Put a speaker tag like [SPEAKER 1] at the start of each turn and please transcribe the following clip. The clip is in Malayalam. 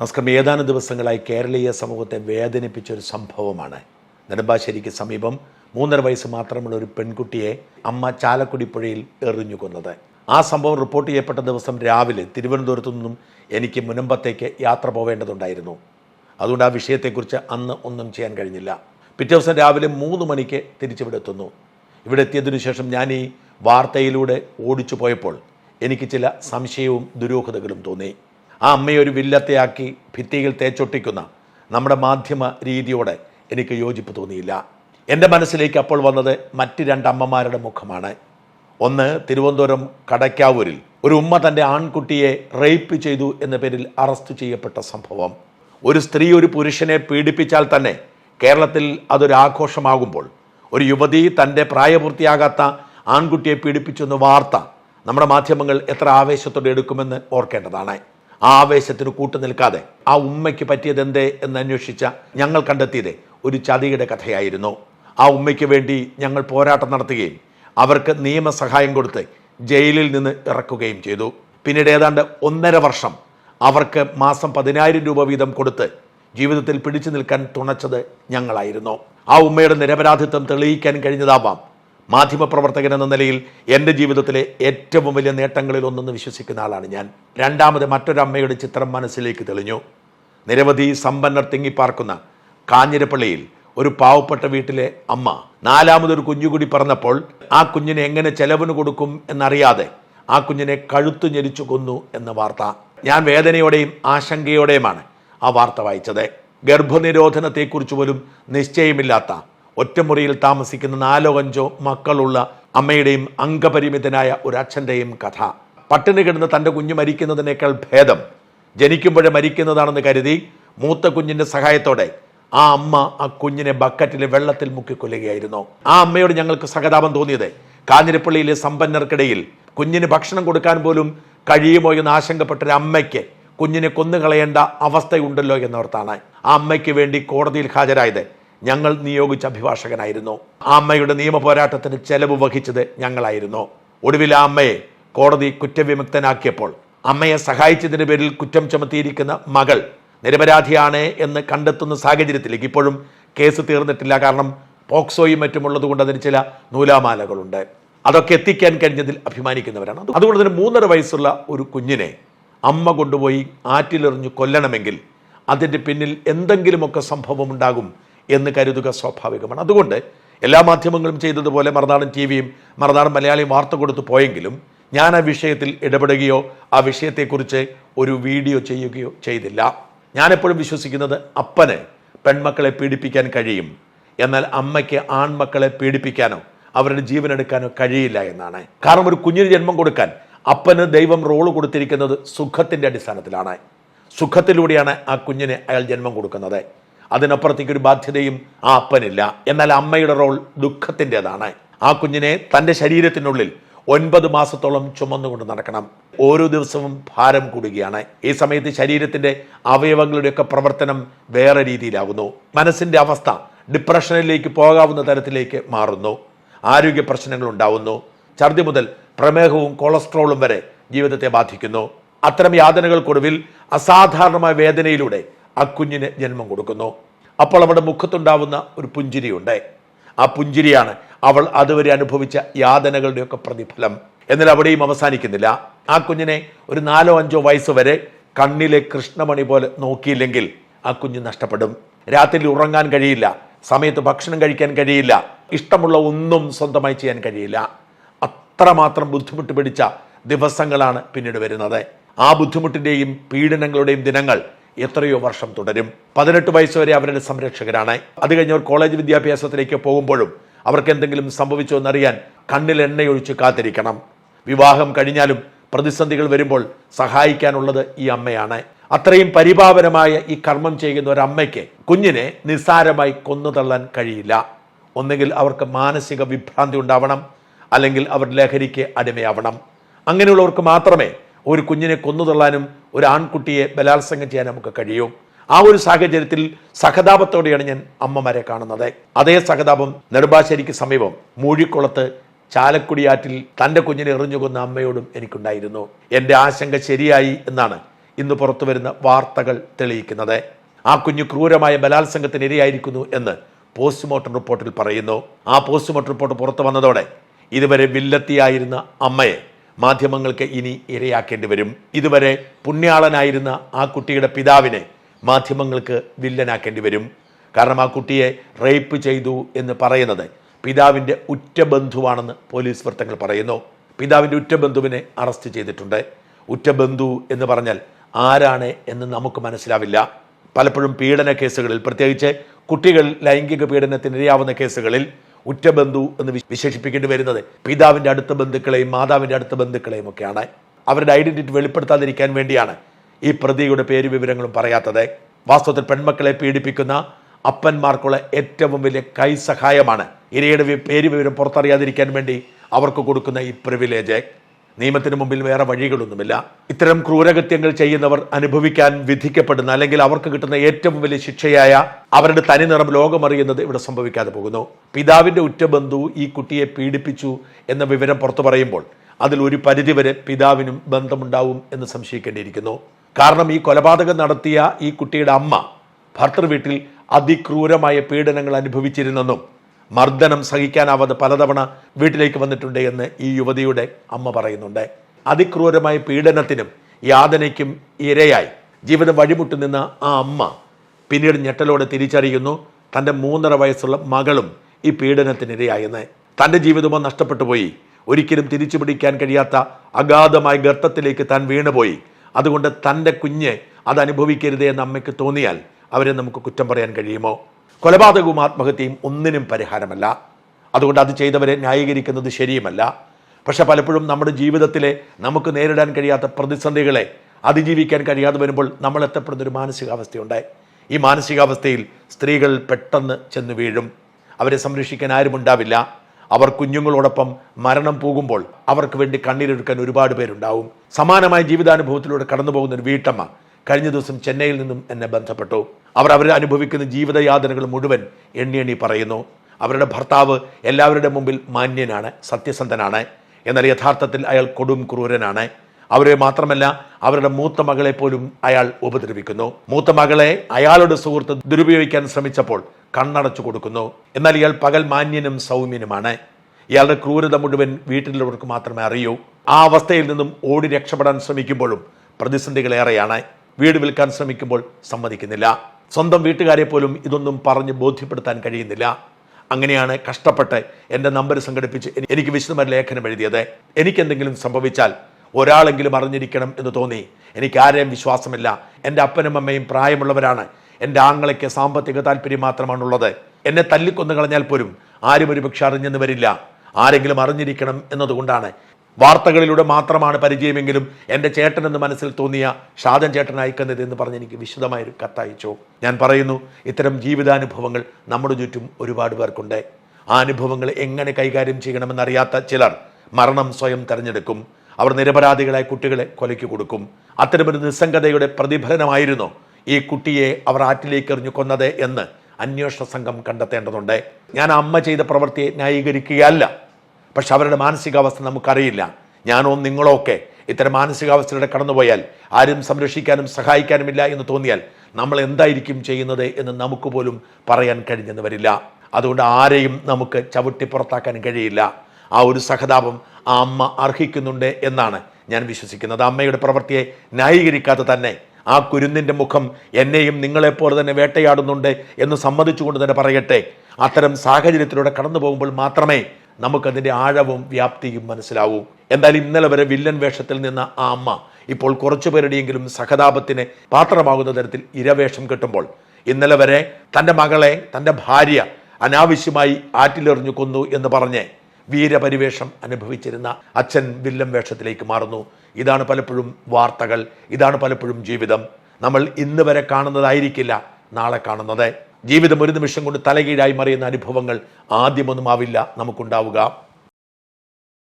[SPEAKER 1] നമസ്കാരം. ഏതാനും ദിവസങ്ങളായി കേരളീയ സമൂഹത്തെ വേദനിപ്പിച്ച ഒരു സംഭവമാണ്. നെടുമ്പാശ്ശേരിക്ക് സമീപം മൂന്നര വയസ്സ് മാത്രമുള്ള ഒരു പെൺകുട്ടിയെ അമ്മ ചാലക്കുടി പുഴയിൽ എറിഞ്ഞു കൊന്നത്. ആ സംഭവം റിപ്പോർട്ട് ചെയ്യപ്പെട്ട ദിവസം രാവിലെ തിരുവനന്തപുരത്തു നിന്നും എനിക്ക് മുനമ്പത്തേക്ക് യാത്ര പോവേണ്ടതുണ്ടായിരുന്നു. അതുകൊണ്ട് ആ വിഷയത്തെക്കുറിച്ച് അന്ന് ഒന്നും ചെയ്യാൻ കഴിഞ്ഞില്ല. പിറ്റേ ദിവസം രാവിലെ മൂന്ന് മണിക്ക് തിരിച്ചിവിടെ എത്തുന്നു. ഇവിടെ എത്തിയതിനു ശേഷം ഞാൻ ഈ വാർത്തയിലൂടെ ഓടിച്ചു പോയപ്പോൾ എനിക്ക് ചില സംശയവും ദുരൂഹതകളും തോന്നി. ആ അമ്മയെ ഒരു വില്ലത്തെയാക്കി ഭിത്തിയിൽ തേച്ചൊട്ടിക്കുന്ന നമ്മുടെ മാധ്യമ രീതിയോടെ എനിക്ക് യോജിപ്പ് തോന്നിയില്ല. എന്റെ മനസ്സിലേക്ക് അപ്പോൾ വന്നത് മറ്റ് രണ്ടമ്മമാരുടെ മുഖമാണ്. ഒന്ന് തിരുവനന്തപുരം കടയ്ക്കാവൂരിൽ ഒരു ഉമ്മ തന്റെ ആൺകുട്ടിയെ റേപ്പ് ചെയ്തു എന്ന പേരിൽ അറസ്റ്റ് ചെയ്യപ്പെട്ട സംഭവം. ഒരു സ്ത്രീ ഒരു പുരുഷനെ പീഡിപ്പിച്ചാൽ തന്നെ കേരളത്തിൽ അതൊരു ആഘോഷമാകുമ്പോൾ ഒരു യുവതി തന്റെ പ്രായപൂർത്തിയാകാത്ത ആൺകുട്ടിയെ പീഡിപ്പിച്ചു എന്ന വാർത്ത നമ്മുടെ മാധ്യമങ്ങൾ എത്ര ആവേശത്തോടെ എടുക്കുമെന്ന് ഓർക്കേണ്ടതാണ്. ആ ആവേശത്തിന് കൂട്ടു നിൽക്കാതെ ആ ഉമ്മയ്ക്ക് പറ്റിയതെന്തേ എന്ന് അന്വേഷിച്ച ഞങ്ങൾ കണ്ടെത്തിയത് ഒരു ചതിയുടെ കഥയായിരുന്നു. ആ ഉമ്മയ്ക്ക് വേണ്ടി ഞങ്ങൾ പോരാട്ടം നടത്തുകയും അവർക്ക് നിയമസഹായം കൊടുത്ത് ജയിലിൽ നിന്ന് ഇറക്കുകയും ചെയ്തു. പിന്നീട് ഏതാണ്ട് ഒന്നര വർഷം അവർക്ക് മാസം പതിനായിരം രൂപ വീതം കൊടുത്ത് ജീവിതത്തിൽ പിടിച്ചു നിൽക്കാൻ തുണച്ചത് ഞങ്ങളായിരുന്നു. ആ ഉമ്മയുടെ നിരപരാധിത്വം തെളിയിക്കാൻ കഴിഞ്ഞതാവാം മാധ്യമപ്രവർത്തകൻ എന്ന നിലയിൽ എന്റെ ജീവിതത്തിലെ ഏറ്റവും വലിയ നേട്ടങ്ങളിൽ ഒന്നെന്ന് വിശ്വസിക്കുന്ന ആളാണ് ഞാൻ. രണ്ടാമത് മറ്റൊരമ്മയുടെ ചിത്രം മനസ്സിലേക്ക് തെളിഞ്ഞു. നിരവധി സമ്പന്നർ തിങ്ങിപ്പാർക്കുന്ന കാഞ്ഞിരപ്പള്ളിയിൽ ഒരു പാവപ്പെട്ട വീട്ടിലെ അമ്മ നാലാമതൊരു കുഞ്ഞുകൂടി പറഞ്ഞപ്പോൾ ആ കുഞ്ഞിനെ എങ്ങനെ ചെലവിന് കൊടുക്കും എന്നറിയാതെ ആ കുഞ്ഞിനെ കഴുത്തു ഞെരിച്ചു കൊന്നു എന്ന വാർത്ത. ഞാൻ വേദനയോടെയും ആശങ്കയോടെയുമാണ് ആ വാർത്ത വായിച്ചത്. ഗർഭനിരോധനത്തെക്കുറിച്ച് പോലും നിശ്ചയമില്ലാത്ത ഒറ്റമുറിയിൽ താമസിക്കുന്ന നാലോ അഞ്ചോ മക്കളുള്ള അമ്മയുടെയും അംഗപരിമിതനായ ഒരു അച്ഛന്റെയും കഥ. പട്ടിണി കിടന്ന് തന്റെ കുഞ്ഞ് മരിക്കുന്നതിനേക്കാൾ ഭേദം. ജനിക്കുമ്പോഴേ മരിക്കുന്നതാണെന്ന് കരുതി മൂത്ത കുഞ്ഞിന്റെ സഹായത്തോടെ ആ അമ്മ ആ കുഞ്ഞിനെ ബക്കറ്റിൽ വെള്ളത്തിൽ മുക്കിക്കൊല്ലുകയായിരുന്നു ആ അമ്മയോട് ഞങ്ങൾക്ക് സഹതാപം തോന്നിയത് കാഞ്ഞിരപ്പള്ളിയിലെ സമ്പന്നർക്കിടയിൽ കുഞ്ഞിന് ഭക്ഷണം കൊടുക്കാൻ പോലും കഴിയുമോ എന്ന് ആശങ്കപ്പെട്ട ഒരു അമ്മയ്ക്ക് കുഞ്ഞിനെ കൊന്നുകളയേണ്ട അവസ്ഥയുണ്ടല്ലോ എന്നോർത്താണ്. ആ അമ്മയ്ക്ക് വേണ്ടി കോടതിയിൽ ഹാജരായത് ഞങ്ങൾ നിയോഗിച്ച അഭിഭാഷകനായിരുന്നു. ആ അമ്മയുടെ നിയമ പോരാട്ടത്തിന് ചെലവ് വഹിച്ചത് ഞങ്ങളായിരുന്നു. ഒടുവിൽ ആ അമ്മയെ കോടതി കുറ്റവിമുക്തനാക്കിയപ്പോൾ അമ്മയെ സഹായിച്ചതിന്റെ പേരിൽ കുറ്റം ചുമത്തിയിരിക്കുന്ന മകൾ നിരപരാധിയാണ് എന്ന് കണ്ടെത്തുന്ന സാഹചര്യത്തിലേക്ക് ഇപ്പോഴും കേസ് തീർന്നിട്ടില്ല. കാരണം പോക്സോയും മറ്റുമുള്ളത് കൊണ്ട് അതിന് ചില നൂലാമാലകളുണ്ട്. അതൊക്കെ എത്തിക്കാൻ കഴിഞ്ഞതിൽ അഭിമാനിക്കുന്നവരാണ്. അതുകൊണ്ട് തന്നെ മൂന്നര വയസ്സുള്ള ഒരു കുഞ്ഞിനെ അമ്മ കൊണ്ടുപോയി ആറ്റിലെറിഞ്ഞു കൊല്ലണമെങ്കിൽ അതിന്റെ പിന്നിൽ എന്തെങ്കിലുമൊക്കെ സംഭവം ഉണ്ടാകും എന്ന് കരുതുക സ്വാഭാവികമാണ്. അതുകൊണ്ട് എല്ലാ മാധ്യമങ്ങളും ചെയ്തതുപോലെ മറുനാടൻ ടി വിയും മറുനാടൻ മലയാളിയും വാർത്ത കൊടുത്തു പോയെങ്കിലും ഞാൻ ആ വിഷയത്തിൽ ഇടപെടുകയോ ആ വിഷയത്തെക്കുറിച്ച് ഒരു വീഡിയോ ചെയ്യുകയോ ചെയ്തില്ല. ഞാനെപ്പോഴും വിശ്വസിക്കുന്നത് അപ്പന് പെൺമക്കളെ പീഡിപ്പിക്കാൻ കഴിയും. എന്നാൽ അമ്മയ്ക്ക് ആൺമക്കളെ പീഡിപ്പിക്കാനോ അവരുടെ ജീവൻ എടുക്കാനോ കഴിയില്ല എന്നാണ്. കാരണം ഒരു കുഞ്ഞിന് ജന്മം കൊടുക്കാൻ അപ്പന് ദൈവം റോൾ കൊടുത്തിരിക്കുന്നത് സുഖത്തിന്റെ അടിസ്ഥാനത്തിലാണ്. സുഖത്തിലൂടെയാണ് ആ കുഞ്ഞിന് അയാൾ ജന്മം കൊടുക്കുന്നത്. അതിനപ്പുറത്തേക്ക് ഒരു ബാധ്യതയും ആ അപ്പനില്ല. എന്നാൽ അമ്മയുടെ റോൾ ദുഃഖത്തിന്റെതാണ്. ആ കുഞ്ഞിനെ തന്റെ ശരീരത്തിനുള്ളിൽ ഒൻപത് മാസത്തോളം ചുമന്നുകൊണ്ട് നടക്കണം. ഓരോ ദിവസവും ഭാരം കൂടുകയാണ്. ഈ സമയത്ത് ശരീരത്തിന്റെ അവയവങ്ങളുടെയൊക്കെ പ്രവർത്തനം വേറെ രീതിയിലാകുന്നു. മനസ്സിന്റെ അവസ്ഥ ഡിപ്രഷനിലേക്ക് പോകാവുന്ന തരത്തിലേക്ക് മാറുന്നു. ആരോഗ്യ പ്രശ്നങ്ങൾ ഉണ്ടാവുന്നു. ഛർദി മുതൽ പ്രമേഹവും കൊളസ്ട്രോളും വരെ ജീവിതത്തെ ബാധിക്കുന്നു. അത്തരം യാതനകൾക്കൊടുവിൽ അസാധാരണമായ വേദനയിലൂടെ ആ കുഞ്ഞിന് ജന്മം കൊടുക്കുന്നു. അപ്പോൾ അവളുടെ മുഖത്തുണ്ടാവുന്ന ഒരു പുഞ്ചിരിയുണ്ട്. ആ പുഞ്ചിരിയാണ് അവൾ അതുവരെ അനുഭവിച്ച യാതനകളുടെയൊക്കെ പ്രതിഫലം. എന്നാൽ അവിടെയും അവസാനിക്കുന്നില്ല. ആ കുഞ്ഞിനെ ഒരു നാലോ അഞ്ചോ വയസ്സ് വരെ കണ്ണിലെ കൃഷ്ണമണി പോലെ നോക്കിയില്ലെങ്കിൽ ആ കുഞ്ഞ് നഷ്ടപ്പെടും. രാത്രി ഉറങ്ങാൻ കഴിയില്ല. സമയത്ത് ഭക്ഷണം കഴിക്കാൻ കഴിയില്ല. ഇഷ്ടമുള്ള ഒന്നും സ്വന്തമായി ചെയ്യാൻ കഴിയില്ല. അത്രമാത്രം ബുദ്ധിമുട്ട് പിടിച്ച ദിവസങ്ങളാണ് പിന്നീട് വരുന്നത്. ആ ബുദ്ധിമുട്ടിന്റെയും പീഡനങ്ങളുടെയും ദിനങ്ങൾ എത്രയോ വർഷം തുടരും. പതിനെട്ട് വയസ്സ് വരെ അവരുടെ സംരക്ഷകരാണ് അത് കഴിഞ്ഞവർ കോളേജ് വിദ്യാഭ്യാസത്തിലേക്ക് പോകുമ്പോഴും അവർക്ക് എന്തെങ്കിലും സംഭവിച്ചോ എന്നറിയാൻ കണ്ണിൽ എണ്ണയൊഴിച്ച് കാത്തിരിക്കണം. വിവാഹം കഴിഞ്ഞാലും പ്രതിസന്ധികൾ വരുമ്പോൾ സഹായിക്കാനുള്ളത് ഈ അമ്മയാണ്. അത്രയും പരിപാവനമായ ഈ കർമ്മം ചെയ്യുന്ന ഒരു അമ്മയ്ക്ക് കുഞ്ഞിനെ നിസ്സാരമായി കൊന്നുതള്ളാൻ കഴിയില്ല. ഒന്നുകിൽ അവർക്ക് മാനസിക വിഭ്രാന്തി ഉണ്ടാവണം അല്ലെങ്കിൽ അവർ ലഹരിക്ക് അടിമയാവണം. അങ്ങനെയുള്ളവർക്ക് മാത്രമേ ഒരു കുഞ്ഞിനെ കൊന്നുതള്ളാനും ഒരു ആൺകുട്ടിയെ ബലാത്സംഗം ചെയ്യാൻ നമുക്ക് കഴിയും. ആ ഒരു സാഹചര്യത്തിൽ സഹതാപത്തോടെയാണ് ഞാൻ അമ്മമാരെ കാണുന്നത്. അതേ സഹതാപം നെടുമ്പാശ്ശേരിക്ക് സമീപം മൂഴിക്കുളത്ത് ചാലക്കുടിയാറ്റിൽ തന്റെ കുഞ്ഞിനെ എറിഞ്ഞുകൊന്ന അമ്മയോടും എനിക്കുണ്ടായിരുന്നു. എന്റെ ആശങ്ക ശരിയായി എന്നാണ് ഇന്ന് പുറത്തു വരുന്ന വാർത്തകൾ തെളിയിക്കുന്നത്. ആ കുഞ്ഞു ക്രൂരമായ ബലാത്സംഗത്തിന് ഇരയായിരിക്കുന്നു എന്ന് പോസ്റ്റ്മോർട്ടം റിപ്പോർട്ടിൽ പറയുന്നു. ആ പോസ്റ്റ്മോർട്ടം റിപ്പോർട്ട് പുറത്തു വന്നതോടെ ഇതുവരെ വില്ലത്തിയായിരുന്ന അമ്മയെ മാധ്യമങ്ങൾക്ക് ഇനി ഇരയാക്കേണ്ടി വരും. ഇതുവരെ പുണ്യാളനായിരുന്ന ആ കുട്ടിയുടെ പിതാവിനെ മാധ്യമങ്ങൾക്ക് വില്ലനാക്കേണ്ടി വരും. കാരണം ആ കുട്ടിയെ റേപ്പ് ചെയ്തു എന്ന് പറയുന്നത് പിതാവിന്റെ ഉറ്റ ബന്ധുവാണെന്ന് പോലീസ് വൃത്തങ്ങൾ പറയുന്നു. പിതാവിന്റെ ഉറ്റ ബന്ധുവിനെ അറസ്റ്റ് ചെയ്തിട്ടുണ്ട്. ഉറ്റ ബന്ധു എന്ന് പറഞ്ഞാൽ ആരാണ് എന്ന് നമുക്ക് മനസ്സിലാവില്ല. പലപ്പോഴും പീഡന കേസുകളിൽ പ്രത്യേകിച്ച് കുട്ടികൾ ലൈംഗിക പീഡനത്തിനിരയാവുന്ന കേസുകളിൽ ഉറ്റ ബന്ധു എന്ന് വിശേഷിപ്പിക്കേണ്ടി വരുന്നത്. പിതാവിന്റെ അടുത്ത ബന്ധുക്കളെയും മാതാവിന്റെ അടുത്ത ബന്ധുക്കളെയും ഒക്കെയാണ്. അവരുടെ ഐഡന്റിറ്റി വെളിപ്പെടുത്താതിരിക്കാൻ വേണ്ടിയാണ് ഈ പ്രതിയുടെ പേര് വിവരങ്ങളും പറയാത്തത്. വാസ്തവത്തിൽ പെൺമക്കളെ പീഡിപ്പിക്കുന്ന അപ്പന്മാർക്കുള്ള ഏറ്റവും വലിയ കൈസഹായമാണ് ഇരയുടെ പേര് വിവരം പുറത്തറിയാതിരിക്കാൻ വേണ്ടി അവർക്ക് കൊടുക്കുന്ന ഈ പ്രിവിലേജ് നിയമത്തിന് മുമ്പിൽ വേറെ വഴികളൊന്നുമില്ല. ഇത്തരം ക്രൂരകൃത്യങ്ങൾ ചെയ്യുന്നവർ അനുഭവിക്കാൻ വിധിക്കപ്പെടുന്ന അല്ലെങ്കിൽ അവർക്ക് കിട്ടുന്ന ഏറ്റവും വലിയ ശിക്ഷയായ അവരുടെ തനിനിറം ലോകമറിയുന്നത് ഇവിടെ സംഭവിക്കാതെ പോകുന്നു. പിതാവിന്റെ ഉറ്റബന്ധു ഈ കുട്ടിയെ പീഡിപ്പിച്ചു എന്ന വിവരം പുറത്തു പറയുമ്പോൾ അതിൽ ഒരു പരിധിവരെ പിതാവിനും ബന്ധമുണ്ടാവും എന്ന് സംശയിക്കേണ്ടിയിരിക്കുന്നു. കാരണം ഈ കൊലപാതകം നടത്തിയ ഈ കുട്ടിയുടെ അമ്മ ഭർത്തൃ വീട്ടിൽ അതിക്രൂരമായ പീഡനങ്ങൾ അനുഭവിച്ചിരുന്നെന്നും മർദ്ദനം സഹിക്കാനാവാതെ പലതവണ വീട്ടിലേക്ക് വന്നിട്ടുണ്ട് എന്ന് ഈ യുവതിയുടെ അമ്മ പറയുന്നുണ്ട്. അതിക്രൂരമായ പീഡനത്തിനും യാതനയ്ക്കും ഇരയായി. ജീവിതം വഴിമുട്ടി നിന്ന ആ അമ്മ പിന്നീട് ഞെട്ടലോടെ തിരിച്ചറിയുന്നു തന്റെ മൂന്നര വയസ്സുള്ള മകളും ഈ പീഡനത്തിനിരയായെന്ന്. തന്റെ ജീവിതമോ നഷ്ടപ്പെട്ടു പോയി. ഒരിക്കലും തിരിച്ചു പിടിക്കാൻ കഴിയാത്ത അഗാധമായ ഗർത്തത്തിലേക്ക് താൻ വീണുപോയി. അതുകൊണ്ട് തന്റെ കുഞ്ഞ് അത് അനുഭവിക്കരുത് എന്ന് അമ്മയ്ക്ക് തോന്നിയാൽ അവരെ നമുക്ക് കുറ്റം പറയാൻ കഴിയുമോ? കൊലപാതകവും ആത്മഹത്യയും ഒന്നിനും പരിഹാരമല്ല. അതുകൊണ്ട് അത് ചെയ്തവരെ ന്യായീകരിക്കുന്നത് ശരിയുമല്ല. പക്ഷെ പലപ്പോഴും നമ്മുടെ ജീവിതത്തിലെ നമുക്ക് നേരിടാൻ കഴിയാത്ത പ്രതിസന്ധികളെ അതിജീവിക്കാൻ കഴിയാതെ വരുമ്പോൾ നമ്മൾ എത്തപ്പെടുന്ന ഒരു മാനസികാവസ്ഥയുണ്ട് ഈ മാനസികാവസ്ഥയിൽ സ്ത്രീകൾ പെട്ടെന്ന് ചെന്ന് വീഴും. അവരെ സംരക്ഷിക്കാൻ ആരുമുണ്ടാവില്ല അവർ കുഞ്ഞുങ്ങളോടൊപ്പം മരണം പോകുമ്പോൾ അവർക്ക് വേണ്ടി കണ്ണീരൊടുക്കാൻ ഒരുപാട് പേരുണ്ടാവും. സമാനമായ ജീവിതാനുഭവത്തിലൂടെ കടന്നു പോകുന്ന ഒരു വീട്ടമ്മ കഴിഞ്ഞ ദിവസം ചെന്നൈയിൽ നിന്നും എന്നെ ബന്ധപ്പെട്ടു. അവർ അവർ അനുഭവിക്കുന്ന ജീവിതയാതനകൾ മുഴുവൻ എണ്ണി എണ്ണി പറയുന്നു. അവരുടെ ഭർത്താവ് എല്ലാവരുടെ മുമ്പിൽ മാന്യനാണ് സത്യസന്ധനാണ്. എന്നാൽ യഥാർത്ഥത്തിൽ അയാൾ കൊടും ക്രൂരനാണ്. അവരെ മാത്രമല്ല അവരുടെ മൂത്ത മകളെ പോലും അയാൾ ഉപദ്രവിക്കുന്നു. മൂത്ത മകളെ അയാളുടെ സുഹൃത്ത് ദുരുപയോഗിക്കാൻ ശ്രമിച്ചപ്പോൾ കണ്ണടച്ചു കൊടുക്കുന്നു. എന്നാൽ ഇയാൾ പകൽ മാന്യനും സൗമ്യനുമാണ്. ഇയാളുടെ ക്രൂരത മുഴുവൻ വീട്ടിലുള്ളവർക്ക് മാത്രമേ അറിയൂ. ആ അവസ്ഥയിൽ നിന്നും ഓടി രക്ഷപ്പെടാൻ ശ്രമിക്കുമ്പോഴും പ്രതിസന്ധികളേറെയാണ്. വീട് വിൽക്കാൻ ശ്രമിക്കുമ്പോൾ സമ്മതിക്കുന്നില്ല. സ്വന്തം വീട്ടുകാരെ പോലും ഇതൊന്നും പറഞ്ഞ് ബോധ്യപ്പെടുത്താൻ കഴിയുന്നില്ല. അങ്ങനെയാണ് കഷ്ടപ്പെട്ട് എന്റെ നമ്പർ സംഘടിപ്പിച്ച് എനിക്ക് വിശദമായ ലേഖനം എഴുതിയത്. എനിക്കെന്തെങ്കിലും സംഭവിച്ചാൽ ഒരാളെങ്കിലും അറിഞ്ഞിരിക്കണം എന്ന് തോന്നി. എനിക്ക് ആരെയും വിശ്വാസമില്ല. എന്റെ അപ്പനും അമ്മയും പ്രായമുള്ളവരാണ്. എന്റെ ആങ്ങളയ്ക്ക് സാമ്പത്തിക താല്പര്യം മാത്രമാണുള്ളത്. എന്നെ തല്ലിക്കൊന്നു കളഞ്ഞാൽ പോലും ആരും ഒരു പക്ഷെ അറിഞ്ഞെന്ന് വരില്ല. ആരെങ്കിലും അറിഞ്ഞിരിക്കണം എന്നതുകൊണ്ടാണ് വാർത്തകളിലൂടെ മാത്രമാണ് പരിചയമെങ്കിലും എന്റെ ചേട്ടനെന്ന് മനസ്സിൽ തോന്നിയ ഷാദൻ ചേട്ടൻ അയക്കുന്നത് എന്ന് പറഞ്ഞ് എനിക്ക് വിശദമായൊരു കത്തയച്ചു. ഞാൻ പറയുന്നു ഇത്തരം ജീവിതാനുഭവങ്ങൾ നമ്മുടെ ചുറ്റും ഒരുപാട് പേർക്കുണ്ട്. ആ അനുഭവങ്ങൾ എങ്ങനെ കൈകാര്യം ചെയ്യണമെന്നറിയാത്ത ചിലർ മരണം സ്വയം തെരഞ്ഞെടുക്കും. അവർ നിരപരാധികളായ കുട്ടികളെ കൊലയ്ക്ക് കൊടുക്കും. അത്തരമൊരു നിസ്സംഗതയുടെ പ്രതിഫലനമായിരുന്നു ഈ കുട്ടിയെ അവർ ആറ്റിലേക്ക് എറിഞ്ഞു കൊന്നത് എന്ന് അന്വേഷണ സംഘം കണ്ടെത്തേണ്ടതുണ്ട്. ഞാൻ അമ്മ ചെയ്ത പ്രവൃത്തിയെ ന്യായീകരിക്കുകയല്ല. പക്ഷെ അവരുടെ മാനസികാവസ്ഥ നമുക്കറിയില്ല. ഞാനോ നിങ്ങളോ ഒക്കെ ഇത്തരം മാനസികാവസ്ഥയിലൂടെ കടന്നുപോയാൽ ആരും സംരക്ഷിക്കാനും സഹായിക്കാനുമില്ല എന്ന് തോന്നിയാൽ നമ്മൾ എന്തായിരിക്കും ചെയ്യുന്നത് എന്ന് നമുക്ക് പോലും പറയാൻ കഴിഞ്ഞെന്ന് വരില്ല. അതുകൊണ്ട് ആരെയും നമുക്ക് ചവിട്ടി പുറത്താക്കാൻ കഴിയില്ല. ആ ഒരു സഹതാപം ആ അമ്മ അർഹിക്കുന്നുണ്ട് എന്നാണ് ഞാൻ വിശ്വസിക്കുന്നത്. അമ്മയുടെ പ്രവൃത്തിയെ ന്യായീകരിക്കാതെ തന്നെ ആ കുരുന്നിന്റെ മുഖം എന്നെയും നിങ്ങളെപ്പോലെ തന്നെ വേട്ടയാടുന്നുണ്ട് എന്ന് സമ്മതിച്ചുകൊണ്ട് തന്നെ പറയട്ടെ. അത്തരം സാഹചര്യത്തിലൂടെ കടന്നു പോകുമ്പോൾ മാത്രമേ നമുക്കതിന്റെ ആഴവും വ്യാപ്തിയും മനസ്സിലാവും. എന്തായാലും ഇന്നലെ വരെ വില്ലൻ വേഷത്തിൽ നിന്ന ആ അമ്മ ഇപ്പോൾ കുറച്ചു പേരുടെയെങ്കിലും സഹതാപത്തിന് പാത്രമാകുന്ന തരത്തിൽ ഇരവേഷം കിട്ടുമ്പോൾ ഇന്നലെ വരെ തന്റെ മകളെ തന്റെ ഭാര്യ അനാവശ്യമായി ആറ്റിലെറിഞ്ഞു കൊന്നു എന്ന് പറഞ്ഞ് വീരപരിവേഷം അനുഭവിച്ചിരുന്ന അച്ഛൻ വില്ലൻ വേഷത്തിലേക്ക് മാറുന്നു. ഇതാണ് പലപ്പോഴും വാർത്തകൾ ഇതാണ് പലപ്പോഴും ജീവിതം. നമ്മൾ ഇന്ന് വരെ കാണുന്നതായിരിക്കില്ല നാളെ കാണുന്നത്. ജീവിതം ഒരു നിമിഷം കൊണ്ട് തലകീഴായി മറിയുന്ന അനുഭവങ്ങൾ ആദ്യമൊന്നും ആവില്ല. നമുക്കുണ്ടാവുക.